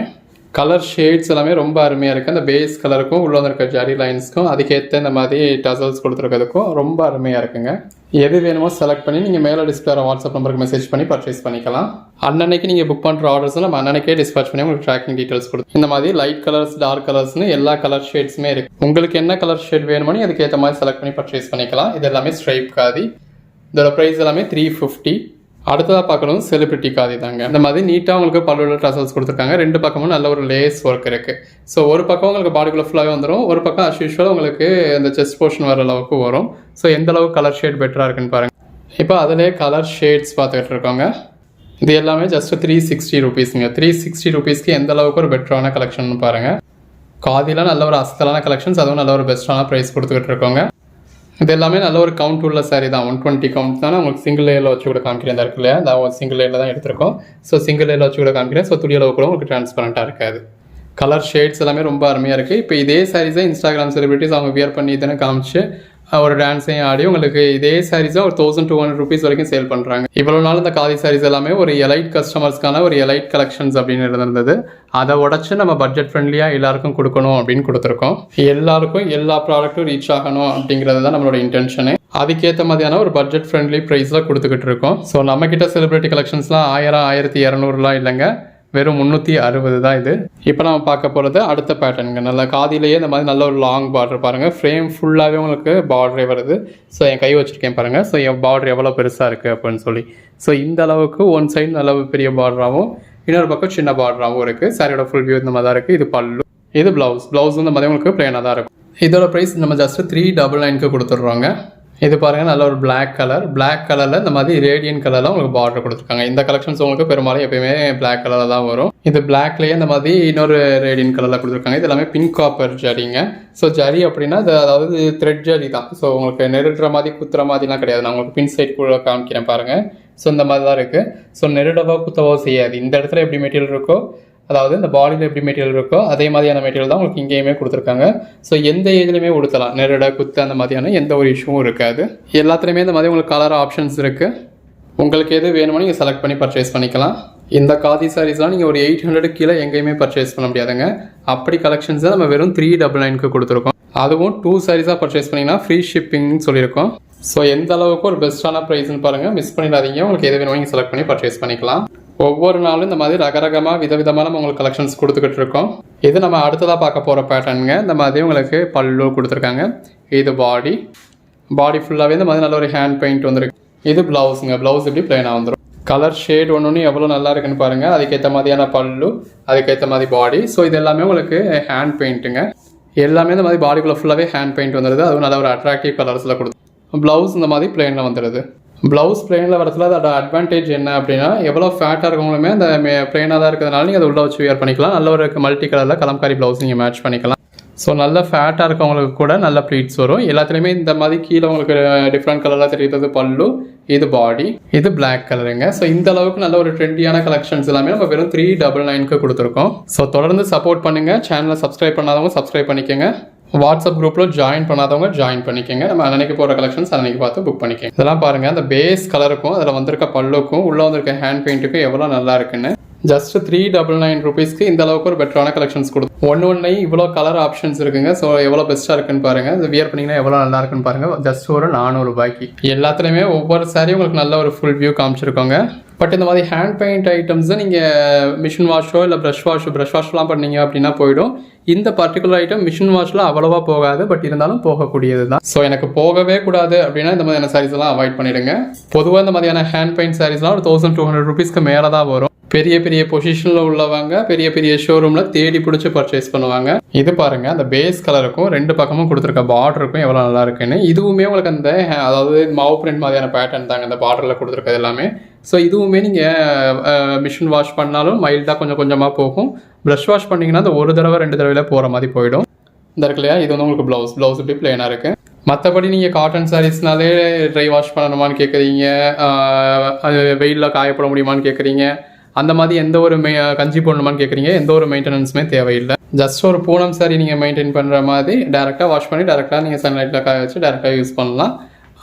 கலர் ஷேட்ஸ் எல்லாமே ரொம்ப அருமையாக இருக்குது அந்த பேஸ் கலருக்கும் உள்ள இருக்க ஜாரி லைன்ஸ்க்கும் அதுக்கேற்ற இந்த மாதிரி டசல்ஸ் கொடுத்துருக்கிறதுக்கும் ரொம்ப அருமையாக இருக்குங்க. எது வேணுமோ செலக்ட் பண்ணி நீங்கள் மேலே டிஸ்பிளே வாட்ஸ்அப் நம்பருக்கு மெசேஜ் பண்ணி பர்ச்சேஸ் பண்ணிக்கலாம். அன்னன்னைக்கு நீங்கள் புக் பண்ணுற ஆர்டர்ஸ் நம்ம அன்னன்னைக்கே டிஸ்பேச் பண்ணி உங்களுக்கு ட்ராக்கிங் டீட்டெயில்ஸ் கொடுக்கும் இந்த மாதிரி லைட் கலர்ஸ் டார்க் கலர்ஸ்னு எல்லா கலர் ஷேட்ஸுமே இருக்குது உங்களுக்கு என்ன கலர் ஷேட் வேணுமோ அதுக்கேற்ற மாதிரி செலக்ட் பண்ணி பர்ச்சேஸ் பண்ணிக்கலாம். இது எல்லாமே ஸ்ட்ரைப் காதி. இதோட ப்ரைஸ் எல்லாமே த்ரீ ஃபிஃப்டி அடுத்ததாக பார்க்கணும் செலிபிரிட்டி காதி தாங்க. இந்த மாதிரி நீட்டாக உங்களுக்கு பல்லுள்ள ட்ரசல்ஸ் கொடுத்துருக்காங்க. ரெண்டு பக்கமும் நல்ல ஒரு லேஸ் ஒர்க் இருக்குது ஸோ ஒரு பக்கம் உங்களுக்கு பாடிக்குள்ள ஃபுல்லாகவே வந்துடும் ஒரு பக்கம் அஸ் யூஷுவல் உங்களுக்கு இந்த செஸ்ட் போர்ஷன் வர அளவுக்கு வரும். ஸோ எந்த அளவுக்கு கலர் ஷேட் பெட்டராக இருக்குன்னு பாருங்கள் இப்போ அதிலே கலர் ஷேட்ஸ் பார்த்துக்கிட்டு இருக்கோங்க. இது எல்லாமே ஜஸ்ட் த்ரீ சிக்ஸ்டி ருபீஸுங்க த்ரீ சிக்ஸ்டி ருபீஸ்க்கு எந்த அளவுக்கு ஒரு பெட்டரான கலெக்ஷன் பாருங்கள் காதிலாம் நல்ல ஒரு அசத்தலான கலெக்ஷன்ஸ் அதுவும் நல்ல ஒரு பெஸ்ட்டான ப்ரைஸ் கொடுத்துக்கிட்டு இருக்கோங்க. இது எல்லாமே நல்ல ஒரு கவுண்ட் உள்ள சாரி தான். ஒன் டுவெண்ட்டி கவுண்ட் தானே உங்களுக்கு சிங்கிள் லேயரில் வச்சு கூட காமிக்கிறேன். இருக்கு இல்லையா அந்த சிங்கிள் லேயரில் தான் எடுத்திருக்கோம். ஸோ சிங்கிள் லேயில் வச்சு கூட காமிக்கிறேன். ஸோ துணி அளவு கூட உங்களுக்கு டிரான்ஸ்பரண்ட்டாக இருக்காது. கலர் ஷேட்ஸ் எல்லாமே ரொம்ப அருமையாக இருக்குது இப்போ இதே சாரீஸை இன்ஸ்டாகிராம் செலிபிரிட்டிஸ் அவங்க வியர் பண்ணி தானே காமிச்சு ஒரு டான்ஸையும் ஆடி உங்களுக்கு இதே சாரீஸை ஒரு தௌசண்ட் டூ ஹண்ட்ரட் ருபீஸ் வரைக்கும் சேல் பண்ணுறாங்க இவ்வளோ நாள் இந்த காதி சாரீஸ் எல்லாமே ஒரு எலைட் கஸ்டமர்ஸ்க்கான ஒரு எலைட் கலெக்ஷன்ஸ் அப்படின்னு இருந்திருந்தது. அதை உடச்சி நம்ம பட்ஜெட் ஃப்ரெண்ட்லியாக எல்லாருக்கும் கொடுக்கணும் அப்படின்னு கொடுத்துருக்கோம். எல்லாருக்கும் எல்லா ப்ராடக்ட்டும் ரீச் ஆகணும் அப்படிங்கிறது தான் நம்மளோட இன்டென்ஷனு அதுக்கேற்ற மாதிரியான ஒரு பட்ஜெட் ஃப்ரெண்ட்லி ப்ரைஸில் கொடுத்துக்கிட்டு இருக்கோம். ஸோ நம்மக்கிட்ட செலிப்ரிட்டி கலெக்ஷன்ஸ்லாம் ஆயிரம் ஆயிரத்தி இரநூறுலாம் இல்லைங்க. வெறும் முந்நூற்றி அறுபது தான் இது. இப்போ நம்ம பார்க்க போகிறது அடுத்த பேட்டர்னுங்க நல்ல காதிலேயே இந்த மாதிரி நல்ல ஒரு லாங் பார்டர் பாருங்கள் ஃப்ரேம் ஃபுல்லாகவே உங்களுக்கு பார்டரே வருது. ஸோ என் கை வச்சுருக்கேன் பாருங்கள் ஸோ என் பார்டர் எவ்வளோ பெருசாக இருக்குது அப்படின்னு சொல்லி. ஸோ இந்த அளவுக்கு ஒன் சைடு நல்ல பெரிய பார்டராகவும் இன்னொரு பக்கம் சின்ன பார்டராகவும் இருக்குது சாரியோட ஃபுல் வியூ இந்த மாதிரி தான் இருக்குது இது பல்லு இது ப்ளவுஸ் ப்ளவுஸ் இந்த மாதிரி உங்களுக்கு பிளேனாக தான் இருக்கும். இதோட ப்ரைஸ் நம்ம ஜஸ்ட்டு த்ரீ டபுள் நைனுக்கு கொடுத்துட்றோங்க. இது பாருங்க நல்ல ஒரு பிளாக் கலர் பிளாக் கலரில் இந்த மாதிரி ரேடியன் கலரில் உங்களுக்கு பார்டர் கொடுத்துருக்காங்க. இந்த கலெக்ஷன்ஸ் உங்களுக்கு பெரும்பாலும் எப்பயுமே பிளாக் கலரில் தான் வரும். இது பிளாக்லேயே இந்த மாதிரி இன்னொரு ரேடியன் கலரில் கொடுத்துருக்காங்க. இது எல்லாமே பிங்க் காப்பர் ஜரிங்க ஸோ ஜரி அப்படின்னா அது அதாவது த்ரெட் ஜரி தான். ஸோ உங்களுக்கு நெருடுற மாதிரி குத்துற மாதிரிலாம் கிடையாது. நான் உங்களுக்கு பின் சைட் கூட காமிக்கிறேன் பாருங்கள் ஸோ இந்த மாதிரி தான் இருக்குது ஸோ நெருடவோ குத்தவோ செய்யாது. இந்த இடத்துல எப்படி மெட்டீரியல் இருக்கோ அதாவது இந்த பாடியில் எப்படி மெட்டீரியல் இருக்கோ அதே மாதிரியான மெட்டீரியல் தான் உங்களுக்கு இங்கேயுமே கொடுத்துருக்காங்க. ஸோ எந்த ஏஜ்லையுமே உடுத்தலாம். நெருட குத்து அந்த மாதிரியான எந்த ஒரு இஷ்யூவும் இருக்காது. எல்லாத்துலேயுமே இந்த மாதிரி உங்களுக்கு கலர் ஆப்ஷன்ஸ் இருக்குது உங்களுக்கு எது வேணுமோ நீங்கள் செலக்ட் பண்ணி பர்ச்சேஸ் பண்ணிக்கலாம். இந்த காதி சாரீஸ்லாம் நீங்கள் ஒரு எயிட் ஹண்ட்ரட் கீழே எங்கேயுமே பர்ச்சேஸ் பண்ண முடியாதுங்க. அப்படி கலெக்ஷன்ஸ் நம்ம வெறும் த்ரீ டபுள் நைனுக்கு கொடுத்துருக்கோம். அதுவும் டூ சாரீஸாக பர்ச்சேஸ் பண்ணிங்கன்னா ஃப்ரீ ஷிப்பிங்னு சொல்லியிருக்கோம். ஸோ எந்த அளவுக்கு ஒரு பெஸ்ட்டான ப்ரைஸ்னு பாருங்கள் மிஸ் பண்ணிடாதீங்க. உங்களுக்கு எது வேணுமோ நீங்கள் செலக்ட் பண்ணி பர்ச்சேஸ் பண்ணிக்கலாம். ஒவ்வொரு நாளும் இந்த மாதிரி ரகரகமாக விதவிதமான நம்ம உங்களுக்கு கலெக்ஷன்ஸ் கொடுத்துக்கிட்டு இருக்கோம் இது நம்ம அடுத்ததாக பார்க்க போகிற பேட்டர்னுங்க இந்த மாதிரி உங்களுக்கு பல்லு கொடுத்துருக்காங்க. இது பாடி பாடி ஃபுல்லாகவே இந்த மாதிரி நல்ல ஒரு ஹேண்ட் பெயிண்ட் வந்துருக்கு. இது ப்ளவுஸுங்க ப்ளவுஸ் இப்படி பிளைனாக வந்துடும் கலர் ஷேட் ஒன்று ஒன்று எவ்வளோ நல்லா இருக்குன்னு பாருங்கள் அதுக்கேற்ற மாதிரியான பல்லு அதுக்கேற்ற மாதிரி பாடி ஸோ இது எல்லாமே உங்களுக்கு ஹேண்ட் பெயிண்ட்டுங்க எல்லாமே இந்த மாதிரி பாடிக்குள்ளே ஃபுல்லாகவே ஹேண்ட் பெயிண்ட் வந்துடுது அதுவும் நல்ல ஒரு அட்ராக்டிவ் கலர்ஸில் கொடுத்து. ப்ளவுஸ் இந்த மாதிரி பிளெயினில் வந்துடுது ப்ளவுஸ் பிளெயினில் வரதுல அதோட அட்வான்டேஜ் என்ன அப்படின்னா எவ்வளோ ஃபேட்டாக இருக்கவங்களுமே அந்த ப்ளைனாக தான் இருக்கிறதுனால நீங்கள் அதை உள்ளே வச்சு வியர் பண்ணிக்கலாம். நல்ல ஒரு மல்டி கலரில் கலம்காரி ப்ளவுஸ் நீங்கள் மேட்ச் பண்ணிக்கலாம். ஸோ நல்ல ஃபேட்டாக இருக்கவங்களுக்கு கூட நல்ல ப்ளீட்ஸ் வரும். எல்லாத்துலேயுமே இந்த மாதிரி கீழே உங்களுக்கு டிஃப்ரெண்ட் கலரில் தெரியுது பல்லு இது பாடி இது பிளாக் கலருங்க ஸோ இந்த அளவுக்கு நல்ல ஒரு ட்ரெண்டியான கலெக்ஷன்ஸ் எல்லாமே நம்ம வெறும் த்ரீ டபுள் நைனுக்கு கொடுத்துருக்கோம். ஸோ தொடர்ந்து சப்போர்ட் பண்ணுங்கள் சேனலை சப்ஸ்கிரைப் பண்ணாதவங்க சப்ஸ்கிரைப் பண்ணிக்கோங்க. வாட்ஸ்அப் குரூப்பில் ஜாயின் பண்ணாதவங்க ஜாயின் பண்ணிக்கோங்க. நம்ம அன்னைக்கு போகிற கலெக்ஷன்ஸ் அன்னைக்கு பார்த்து புக் பண்ணிக்கோங்க. இதெல்லாம் பாருங்கள் அந்த பேஸ் கலருக்கும் அதில் வந்திருக்க பல்லுக்கும் உள்ளே வந்திருக்க ஹேண்ட் பெயிண்ட்டுக்கும் எவ்வளோ நல்லா இருக்குன்னு. ஜஸ்ட் த்ரீ டபுள் நைன் ருபீஸ்க்கு இந்த அளவுக்கு ஒரு பெட்டரான கலெக்ஷன்ஸ் கொடுக்கும் ஒன்று ஒன்று இவ்வளோ கலர் ஆப்ஷன்ஸ் இருக்குங்க. ஸோ எவ்வளோ பெஸ்ட்டாக இருக்குன்னு பாருங்கள் இது வியர் பண்ணிங்கன்னா எவ்வளோ நல்லா இருக்குன்னு பாருங்கள் ஜஸ்ட் ஒரு நானூறு ரூபாய்க்கு. எல்லாத்துலேயுமே ஒவ்வொரு சாரியும் உங்களுக்கு நல்ல ஒரு ஃபுல் வியூ காமிச்சிருக்கோங்க. பட் இந்த மாதிரி ஹேண்ட் பெயிண்ட் ஐட்டம்ஸை நீங்கள் மிஷின் வாஷோ இல்லை ப்ரஷ் வாஷோ ப்ரஷ் வாஷ்லாம் பண்ணீங்க அப்படின்னா போயிடும். இந்த பர்டிகுலர் ஐட்டம் மிஷின் வாஷில் அவ்வளோவா போகாது பட் இருந்தாலும் போகக்கூடியது தான் ஸோ எனக்கு போகவே கூடாது அப்படின்னா இந்த மாதிரியான சாரீஸ் எல்லாம் அவாய்ட் பண்ணிடுங்க. பொதுவாக இந்த மாதிரியான ஹேண்ட் பெயிண்ட் சாரீஸ்லாம் ஒரு தௌசண்ட் டூ ஹண்ட்ரட் ருபீஸ்க்கு மேலே தான் வரும். பெரிய பெரிய பொசிஷனில் உள்ளவங்க பெரிய பெரிய ஷோரூமில் தேடி பிடிச்சி பர்ச்சேஸ் பண்ணுவாங்க. இது பாருங்க அந்த பேஸ் கலருக்கும் ரெண்டு பக்கமும் கொடுத்துருக்க பார்டருக்கும் எவ்வளோ நல்லா இருக்குன்னு. இதுவுமே உங்களுக்கு அந்த அதாவது மாவு பிரிண்ட் மாதிரியான பேட்டர்ன் தாங்க அந்த பார்டரில் கொடுத்துருக்கிறது எல்லாமே. ஸோ இதுவுமே நீங்கள் மிஷின் வாஷ் பண்ணாலும் மைல்டாக கொஞ்சம் கொஞ்சமாக போகும். ப்ரஷ் வாஷ் பண்ணிங்கன்னா அந்த ஒரு தடவை ரெண்டு தடவையில் போகிற மாதிரி போயிடும். இந்த இருக்கு இல்லையா? இது வந்து உங்களுக்கு ப்ளவுஸ் ப்ளவுஸ் இப்படி பிளேனாக இருக்குது மற்றபடி நீங்கள் காட்டன் சாரீஸ்னாலே ட்ரை வாஷ் பண்ணணுமான்னு கேட்குறீங்க அது வெயிலில் காயப்பட முடியுமான்னு கேட்குறீங்க அந்த மாதிரி எந்த ஒரு மெ கஞ்சி போடணுமான்னு கேட்குறீங்க எந்த ஒரு மெயின்டெனன்ஸுமே தேவையில்லை. ஜஸ்ட் ஒரு பூனம் சாரி நீங்கள் மெயின்டைன் பண்ணுற மாதிரி டேரெக்டாக வாஷ் பண்ணி டேரெக்டாக நீங்கள் சன்லைட்டில் காய வச்சு டேரெக்டாக யூஸ் பண்ணலாம்.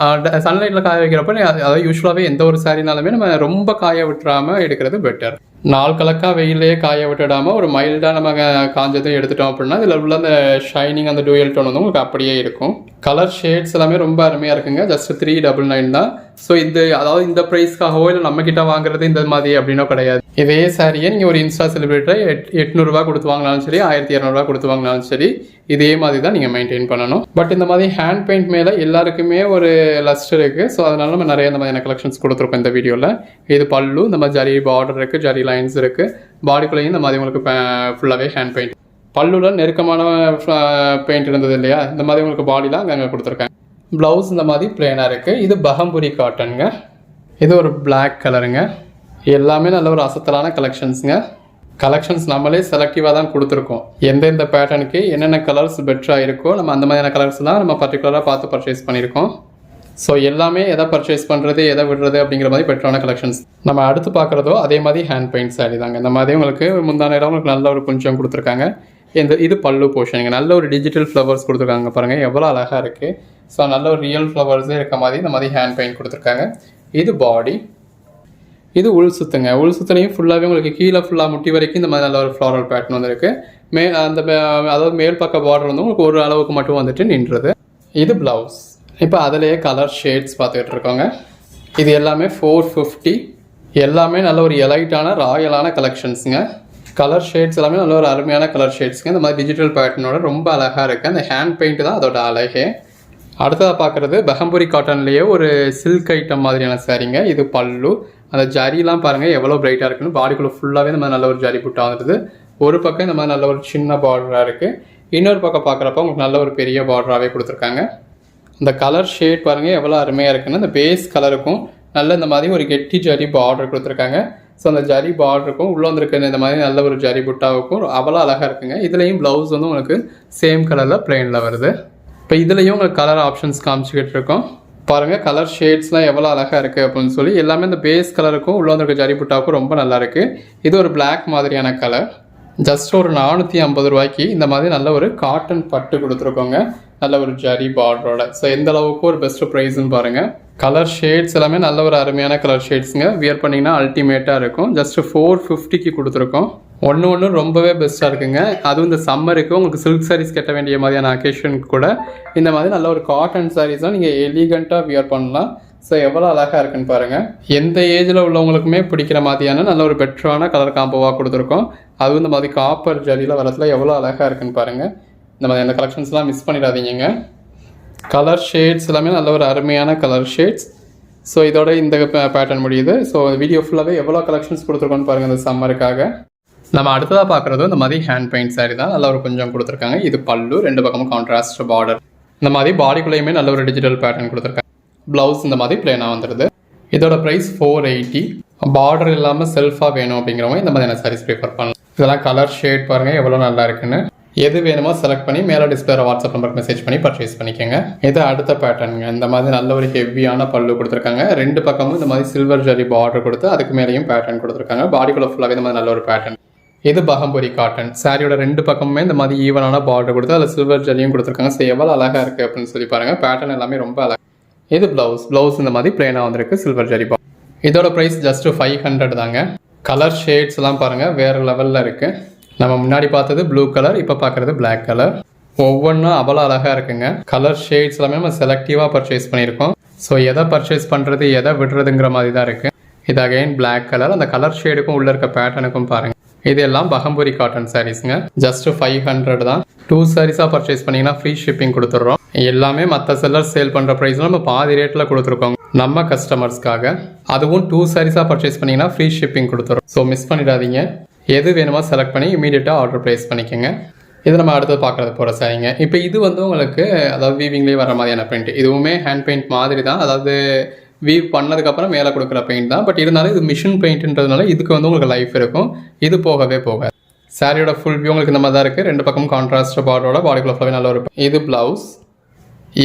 சன்லைட்டில் காய வைக்கிறப்ப அதாவது யூஸ்வலாகவே எந்த ஒரு சாரினாலுமே நம்ம ரொம்ப காய விட்டுறாமல் எடுக்கிறது பெட்டர் நாள் கலக்கா வெயிலே காய விட்டுடாமல் ஒரு மைல்டாக நம்ம க- காஞ்சதும் எடுத்துட்டோம் அப்படின்னா இதில் உள்ள அந்த ஷைனிங் அந்த டூயல் டோன் வந்து உங்களுக்கு அப்படியே இருக்கும். கலர் ஷேட்ஸ் எல்லாமே ரொம்ப அருமையாக இருக்குங்க. ஜஸ்ட் த்ரீ டபுள் நைன் தான். ஸோ இந்த அதாவது இந்த ப்ரைஸ்க்காகவோ இல்லை நம்ம கிட்ட வாங்குறது இந்த மாதிரி அப்படின்னோ கிடையாது. இதே சாரியை நீங்கள் ஒரு இன்ஸ்டா செலிப்ரேட்டரை எட் எட்நூறுபா கொடுத்து வாங்கினாலும் சரி ஆயிரத்தி இரநூறுவா கொடுத்து வாங்கினாலும் சரி இதே மாதிரி தான் நீங்கள் மெயின்டைன் பண்ணணும். பட் இந்த மாதிரி ஹேண்ட் பெயிண்ட் மேலே எல்லாருக்குமே ஒரு லஸ்ட் இருக்குது ஸோ அதனால நம்ம நிறைய இந்த மாதிரியான கலெக்ஷன்ஸ் கொடுத்துருக்கோம் இந்த வீடியோவில் இது பல்லு இந்த மாதிரி ஜரி பார்டர் இருக்குது ஜரி லைன்ஸ் இருக்குது பாடிக்குள்ளேயும் இந்த மாதிரி உங்களுக்கு ஃபுல்லாகவே ஹேண்ட் பெயிண்ட் பல்லுல நெருக்கமான பெயிண்ட் இருந்தது இல்லையா? இந்த மாதிரி உங்களுக்கு பாடிலாம் அங்கே கொடுத்துருக்காங்க ப்ளவுஸ் இந்த மாதிரி பிளேனாக இருக்குது இது பகம்புரி காட்டனுங்க இது ஒரு பிளாக் கலருங்க எல்லாமே நல்ல ஒரு அசத்தலான கலெக்ஷன்ஸுங்க கலெக்ஷன்ஸ் நம்மளே செலக்டிவாக தான் கொடுத்துருக்கோம். எந்தெந்த பேட்டர்னுக்கு என்னென்ன கலர்ஸ் பெட்டராக இருக்கோ நம்ம அந்த மாதிரியான கலர்ஸ்லாம் நம்ம பர்டிகுலராக பார்த்து பர்ச்சேஸ் பண்ணியிருக்கோம். ஸோ எல்லாமே எதை பர்ச்சேஸ் பண்ணுறது எதை விடுறது அப்படிங்கிற மாதிரி பெட்டரான கலெக்ஷன்ஸ் நம்ம அடுத்து பார்க்குறதோ அதே மாதிரி ஹேண்ட் பெயிண்ட் சாரி தாங்க. இந்த மாதிரி உங்களுக்கு முந்தான இடம் உங்களுக்கு நல்ல ஒரு கொஞ்சம் கொடுத்துருக்காங்க. இந்த இது பல்லு போர்ஷனுங்க நல்ல ஒரு டிஜிட்டல் ஃப்ளவர்ஸ் கொடுத்துருக்காங்க பாருங்கள் எவ்வளோ அழகாக இருக்குது ஸோ நல்ல ஒரு ரியல் ஃப்ளவர்ஸே இருக்க மாதிரி இந்த மாதிரி ஹேண்ட் பெயிண்ட் கொடுத்துருக்காங்க. இது பாடி இது உள் சுத்துங்க. உள் சுத்துலையும் ஃபுல்லாகவே உங்களுக்கு கீழே ஃபுல்லாக முட்டி வரைக்கும் இந்த மாதிரி நல்ல ஒரு ஃப்ளாரல் பேட்டர்ன் வந்துருக்கு. மே அந்த மே- அதாவது மேல் பக்க பார்டர் வந்து உங்களுக்கு ஒரு அளவுக்கு மட்டும் வந்துட்டு நின்றுது. இது ப்ளவுஸ் இப்போ அதிலேயே கலர் ஷேட்ஸ் பார்த்துக்கிட்டு இருக்கோங்க. இது எல்லாமே ஃபோர் ஃபிஃப்டி எல்லாமே நல்ல ஒரு எலைட்டான ராயலான கலெக்ஷன்ஸுங்க கலர் ஷேட்ஸ் எல்லாமே நல்ல ஒரு அருமையான கலர் ஷேட்ஸுங்க இந்த மாதிரி டிஜிட்டல் பேட்டர்னோட ரொம்ப அழகாக இருக்குது அந்த ஹேண்ட் பெயிண்ட் தான் அதோட அழகே. அடுத்ததாக பார்க்குறது பெஹம்புரி காட்டன்லேயே ஒரு சில்க் ஐட்டம் மாதிரியான சாரீங்க. இது பல்லு. அந்த ஜரிலாம் பாருங்கள் எவ்வளோ பிரைட்டாக இருக்குன்னு. பாடிக்குள்ளே ஃபுல்லாகவே இந்த மாதிரி நல்ல ஒரு ஜரி புட்டா வந்துடுது ஒரு பக்கம் இந்த மாதிரி நல்ல ஒரு சின்ன பார்டராக இருக்குது இன்னொரு பக்கம் பார்க்குறப்ப உங்களுக்கு நல்ல ஒரு பெரிய பார்டராகவே கொடுத்துருக்காங்க. இந்த கலர் ஷேட் பாருங்கள் எவ்வளோ அருமையாக இருக்குன்னு. அந்த பேஸ் கலருக்கும் நல்ல இந்த மாதிரி ஒரு கெட்டி ஜரி பார்டர் கொடுத்துருக்காங்க. ஸோ அந்த ஜரி பார்டருக்கும் உள்ளே வந்திருக்க இந்த மாதிரி நல்ல ஒரு ஜரி புட்டாவுக்கும் அவ்வளோ அழகாக இருக்குங்க. இதுலேயும் ப்ளவுஸ் வந்து உங்களுக்கு சேம் கலரில் ப்ளைனில் வருது. இப்போ இதுலேயும் உங்களுக்கு கலர் ஆப்ஷன்ஸ் காமிச்சிக்கிட்டு இருக்கோம். பாருங்கள் கலர் ஷேட்ஸ்லாம் எவ்வளோ அழகாக இருக்குது அப்படின்னு சொல்லி எல்லாமே இந்த பேஸ் கலருக்கும் உள்ளே வந்திருக்க ஜரி புட்டாவுக்கும் ரொம்ப நல்லா இருக்குது இது ஒரு பிளாக் மாதிரியான கலர் ஜஸ்ட் ஒரு நானூற்றி ஐம்பது ரூபாய்க்கு இந்த மாதிரி நல்ல ஒரு காட்டன் பட்டு கொடுத்துருக்கோங்க. நல்ல ஒரு ஜரி பார்டரோட ஸோ எந்த அளவுக்கு ஒரு பெஸ்ட் ப்ரைஸ்ன்னு பாருங்கள் கலர் ஷேட்ஸ் எல்லாமே நல்ல ஒரு அருமையான கலர் ஷேட்ஸுங்க வியர் பண்ணிங்கன்னா அல்டிமேட்டாக இருக்கும். ஜஸ்ட் ஃபோர் ஃபிஃப்டிக்கு கொடுத்துருக்கோம். ஒன்று ஒன்று ரொம்பவே பெஸ்ட்டாக இருக்குங்க. அதுவும் இந்த சம்மருக்கு உங்களுக்கு சில்க் சாரீஸ் கட்ட வேண்டிய மாதிரியான அக்கேஷனுக்கு கூட. இந்த மாதிரி நல்ல ஒரு காட்டன் சாரீஸ்லாம் நீங்கள் எலிகண்ட்டாக வியர் பண்ணலாம். ஸோ எவ்வளோ அழகாக இருக்குன்னு பாருங்கள் எந்த ஏஜில் உள்ளவங்களுக்குமே பிடிக்கிற மாதிரியான நல்ல ஒரு பெட்டரான கலர் காம்போவாக கொடுத்துருக்கோம். அதுவும் இந்த மாதிரி காப்பர் ஜரியில் வரத்துல எவ்வளோ அழகாக இருக்குன்னு பாருங்கள் இந்த மாதிரி அந்த கலெக்ஷன்ஸ்லாம் மிஸ் பண்ணிடாதீங்க கலர் ஷேட்ஸ் எல்லாமே நல்ல ஒரு அருமையான கலர் ஷேட்ஸ் ஸோ இதோட இந்த பேட்டர்ன் முடியுது. ஸோ வீடியோ ஃபுல்லாகவே எவ்வளோ கலெக்ஷன்ஸ் கொடுத்துருக்கோன்னு பாருங்கள் இந்த சம்மருக்காக நம்ம அடுத்ததாக பார்க்குறது இந்த மாதிரி ஹேண்ட் பெயிண்ட் சாரீ தான். நல்ல ஒரு கொஞ்சம் கொடுத்துருக்காங்க. இது பல்லு ரெண்டு பக்கமும் கான்ட்ராஸ்ட் பார்டர் இந்த மாதிரி பாடிக்குள்ளேயுமே நல்ல ஒரு டிஜிட்டல் பேட்டர்ன் கொடுத்துருக்காங்க. ப்ளவுஸ் இந்த மாதிரி பிளேனாக வந்துடுது இதோட ப்ரைஸ் ஃபோர் எயிட்டி பார்டர் இல்லாமல் செல்ஃபாக வேணும் அப்படிங்கிறவங்க இந்த மாதிரியான சாரீஸ் ப்ரிஃபர் பண்ணலாம். இதெல்லாம் கலர் ஷேட் பாருங்கள் எவ்வளோ நல்லா இருக்குன்னு. எது வேணுமோ செலக்ட் பண்ணி மேலே டிஸ்பிளேல வாட்ஸ்அப் நம்பருக்கு மெசேஜ் பண்ணி பர்ச்சேஸ் பண்ணிக்கோங்க. இது அடுத்த பேட்டர்னுங்க இந்த மாதிரி நல்ல ஒரு ஹெவியான பல்லு கொடுத்துருக்காங்க. ரெண்டு பக்கமும் இந்த மாதிரி சில்வர் ஜரி பார்டர் கொடுத்து அதுக்கு மேலேயும் பேட்டர்ன் கொடுத்துருக்காங்க. பாடிக்குள்ள ஃபுல்லாகவே இந்த மாதிரி நல்ல ஒரு பேட்டர்ன் இது பகம்புரி காட்டன் சாரியோட ரெண்டு பக்கமுமே இந்த மாதிரி ஈவனான பார்டர் கொடுத்து அதில் சில்வர் ஜரியும் கொடுத்துருக்காங்க. ஸோ எவ்வளோ அழகாக இருக்குது அப்படின்னு சொல்லி பாருங்கள் பேட்டர்ன் எல்லாமே ரொம்ப அழகாக இது ப்ளவுஸ் ப்ளவுஸ் இந்த மாதிரி பிளெயினாக வந்திருக்கு. சில்வர் ஜரி பா இதோட ப்ரைஸ் ஜஸ்ட்டு ஃபைவ் ஹண்ட்ரட் தாங்க. கலர் ஷேட்ஸ்லாம் பாருங்கள் வேறு லெவலில் இருக்குது நம்ம முன்னாடி பார்த்தது ப்ளூ கலர் இப்போ பார்க்குறது பிளாக் கலர் ஒவ்வொன்றும் அவ்வளோ அழகாக இருக்குங்க. கலர் ஷேட்ஸ் எல்லாமே நம்ம செலக்டிவாக பர்ச்சேஸ் பண்ணியிருக்கோம். ஸோ எதை பர்ச்சேஸ் பண்ணுறது எதை விடுறதுங்கிற மாதிரி தான் இருக்குது இது அகைன் பிளாக் கலர் அந்த கலர் ஷேடுக்கும் உள்ளே இருக்க பேட்டர்னுக்கும் பாருங்க. இது எல்லாம் பகம்பூரி காட்டன் சாரீஸ்ங்க ஜஸ்ட் ஃபைவ் ஹண்ட்ரட் தான். டூ சாரீஸாக பர்ச்சேஸ் பண்ணிங்கன்னா ஃப்ரீ ஷிப்பிங் கொடுத்துட்றோம். எல்லாமே மற்ற செல்லர் சேல் பண்ணுற ப்ரைஸில் நம்ம பாதி ரேட்டில் கொடுத்துருக்கோம். நம்ம கஸ்டமர்ஸ்க்காக அதுவும் டூ சாரீஸாக பர்ச்சேஸ் பண்ணிங்கன்னா ஃப்ரீ ஷிப்பிங் கொடுத்துரும் ஸோ மிஸ் பண்ணிடாதீங்க. எது வேணுமோ செலக்ட் பண்ணி இமீடியட்டாக ஆர்டர் ப்ளேஸ் பண்ணிக்கோங்க. இது நம்ம அடுத்து பார்க்குறது போகிற சரிங்க. இப்போ இது வந்து உங்களுக்கு அதாவது வீவிங்லேயே வர மாதிரியான பெயிண்ட் இதுவுமே ஹேண்ட் பெயிண்ட் மாதிரி தான். அதாவது வீவ் பண்ணதுக்கப்புறம் மேலே கொடுக்குற பெயிண்ட் தான். பட் இருந்தாலும் இது மிஷின் பெயிண்ட்ன்றதுனால இதுக்கு வந்து உங்களுக்கு லைஃப் இருக்கும். இது போகவே போக சாரியோட ஃபுல் வியூ உங்களுக்கு இந்த மாதிரி தான் இருக்குது ரெண்டு பக்கம் கான்ட்ராஸ்ட் பார்டரோட பாடிக்குள்ள ஃபுல்லாகவே நல்லா இருக்கும் இது ப்ளவுஸ்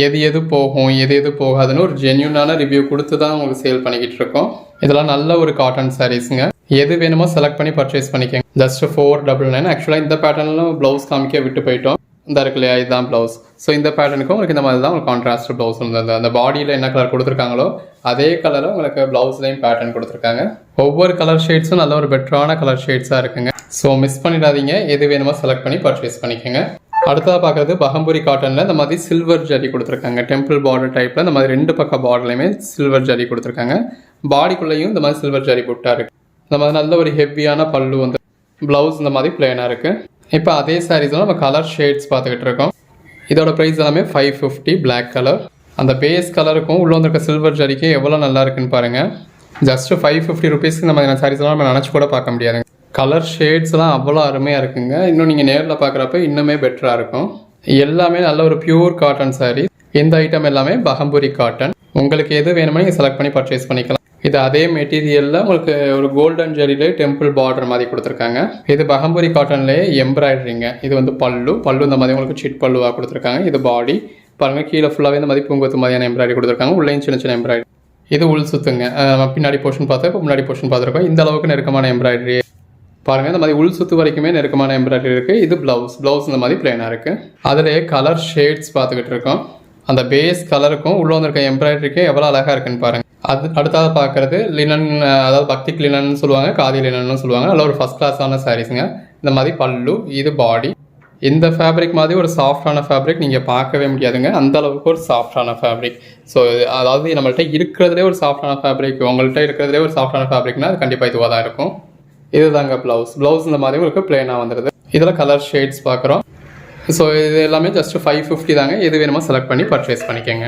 எது எது போகும் எது எது போகாதுன்னு ஒரு ஜென்யூனான ரிவ்யூ கொடுத்து தான் உங்களுக்கு சேல் பண்ணிக்கிட்டு இருக்கோம். இதெல்லாம் நல்ல ஒரு காட்டன் சாரீஸுங்க எது வேணுமோ செலக்ட் பண்ணி பர்ச்சேஸ் பண்ணிக்கோங்க. ஜஸ்ட் ஃபோர் டபுள் நைன் ஆக்சுவலாக இந்த பேட்டர்னில் ப்ளவுஸ் காமிக்க விட்டு போயிட்டோம். இந்த இருக்கு இல்லையா? இதுதான் ப்ளவுஸ் ஸோ இந்த பேட்டர்னுக்கு உங்களுக்கு இந்த மாதிரி தான் உங்களுக்கு கான்ட்ராஸ்ட் ப்ளவுஸ் இருந்தது அந்த பாடியில் என்ன கலர் கொடுத்துருக்காங்களோ அதே கலரில் உங்களுக்கு ப்ளவுஸ்லையும் பேட்டர்ன் கொடுத்துருக்காங்க. ஒவ்வொரு கலர் ஷேட்ஸும் நல்ல ஒரு பெட்டரான கலர் ஷேட்ஸாக இருக்குங்க. ஸோ மிஸ் பண்ணிடாதீங்க. எது வேணுமோ செலக்ட் பண்ணி பர்ச்சேஸ் பண்ணிக்கோங்க. அடுத்ததாக பார்க்குறது பகம்பூரி காட்டனில் இந்த மாதிரி சில்வர் ஜரி கொடுத்துருக்காங்க. டெம்பிள் பார்டர் டைப்பில் இந்த மாதிரி ரெண்டு பக்கம் பார்டர்லையுமே சில்வர் ஜரி கொடுத்துருக்காங்க. பாடிக்குள்ளேயும் இந்த மாதிரி சில்வர் ஜரி போட்டாக இருக்குது இந்த மாதிரி நல்ல ஒரு ஹெவியான பல்லு வந்து ப்ளவுஸ் இந்த மாதிரி பிளேனாக இருக்குது இப்போ அதே சாரீஸில் நம்ம கலர் ஷேட்ஸ் பார்த்துக்கிட்டு இருக்கோம். இதோட ப்ரைஸ் எல்லாமே ஃபைவ் ஃபிஃப்டி பிளாக் கலர் அந்த பேஸ் கலருக்கும் உள்ளே வந்திருக்க சில்வர் ஜரிக்கு எவ்வளோ நல்லா இருக்குன்னு பாருங்கள் ஜஸ்ட் ஃபைவ் ஃபிஃப்டி ருபீஸ்க்கு நம்ம இந்த சாரீஸ்லாம் நம்ம நினச்சி கூட பார்க்க முடியாதுங்க கலர் ஷேட்ஸ்லாம் அவ்வளோ அருமையாக இருக்குங்க. இன்னும் நீங்கள் நேரில் பார்க்குறப்ப இன்னுமே பெட்டராக இருக்கும். எல்லாமே நல்ல ஒரு பியூர் காட்டன் saree இந்த ஐட்டம் எல்லாமே பகம்பூரி காட்டன் உங்களுக்கு எது வேணுமோ நீங்கள் செலக்ட் பண்ணி பர்ச்சேஸ் பண்ணிக்கலாம். இது அதே மெட்டீரியலில் உங்களுக்கு ஒரு கோல்டன் ஜெரிலே டெம்பிள் பார்டர் மாதிரி கொடுத்துருக்காங்க. இது பகம்பூரி காட்டன்லேயே எம்ப்ராய்டரிங்க இது வந்து பல்லு. பல்லு இந்த மாதிரி உங்களுக்கு சிட் பல்லுவாக கொடுத்துருக்காங்க. இது பாடி பாருங்க கீழே ஃபுல்லாகவே இந்த மாதிரி பூங்கொத்து மாதிரியான எம்ப்ராய்டரி கொடுத்துருக்காங்க. உள்ளேயும் சின்ன சின்ன எம்ப்ராய்டரி இது உள் சுத்துங்க. பின்னாடி போர்ஷன் பார்த்தா இப்போ முன்னாடி போர்ஷன் பார்த்துருக்கோம். இந்த அளவுக்கு நெருக்கமான எம்ப்ராய்டரி பாருங்கள் இந்த மாதிரி உள் சுத்து வரைக்குமே நெருக்கமான எம்ப்ராய்டரி இருக்குது இது ப்ளவுஸ் ப்ளவுஸ் இந்த மாதிரி பிளேனா இருக்குது அதிலே கலர் ஷேட்ஸ் பார்த்துக்கிட்டு இருக்கோம். அந்த பேஸ் கலருக்கும் உள்ளே வந்திருக்க எம்ப்ராய்டரிக்கும் எவ்வளோ அழகாக இருக்குன்னு பாருங்கள் அது அடுத்தது பார்க்கறது லினன் அதாவது பக்திக் லினன்னு சொல்லுவாங்க காதி லினன்னு சொல்லுவாங்க. நல்ல ஒரு ஃபஸ்ட் கிளாஸான சாரீஸுங்க இந்த மாதிரி பல்லு இது பாடி இந்த ஃபேப்ரிக் மாதிரி ஒரு சாஃப்டான ஃபேப்ரிக் நீங்கள் பார்க்கவே முடியாதுங்க. அந்த அளவுக்கு ஒரு சாஃப்டான ஃபேப்ரிக் ஸோ அதாவது நம்மள்கிட்ட இருக்கிறதுலே ஒரு சாஃப்டான ஃபேப்ரிக் உங்கள்கிட்ட இருக்கிறதுலே ஒரு சாஃப்டான ஃபேப்ரிக்னா அது கண்டிப்பாக இதுவாக தான் இருக்கும். இதுதாங்க ப்ளவுஸ் ப்ளவுஸ் இந்த மாதிரி உங்களுக்கு பிளேனாக வந்துடுது இதில் கலர் ஷேட்ஸ் பார்க்குறோம். ஸோ இது எல்லாமே ஜஸ்ட்டு ஃபைவ் ஃபிஃப்டி தாங்க. எது வேணுமோ செலக்ட் பண்ணி பர்ச்சேஸ் பண்ணிக்கோங்க.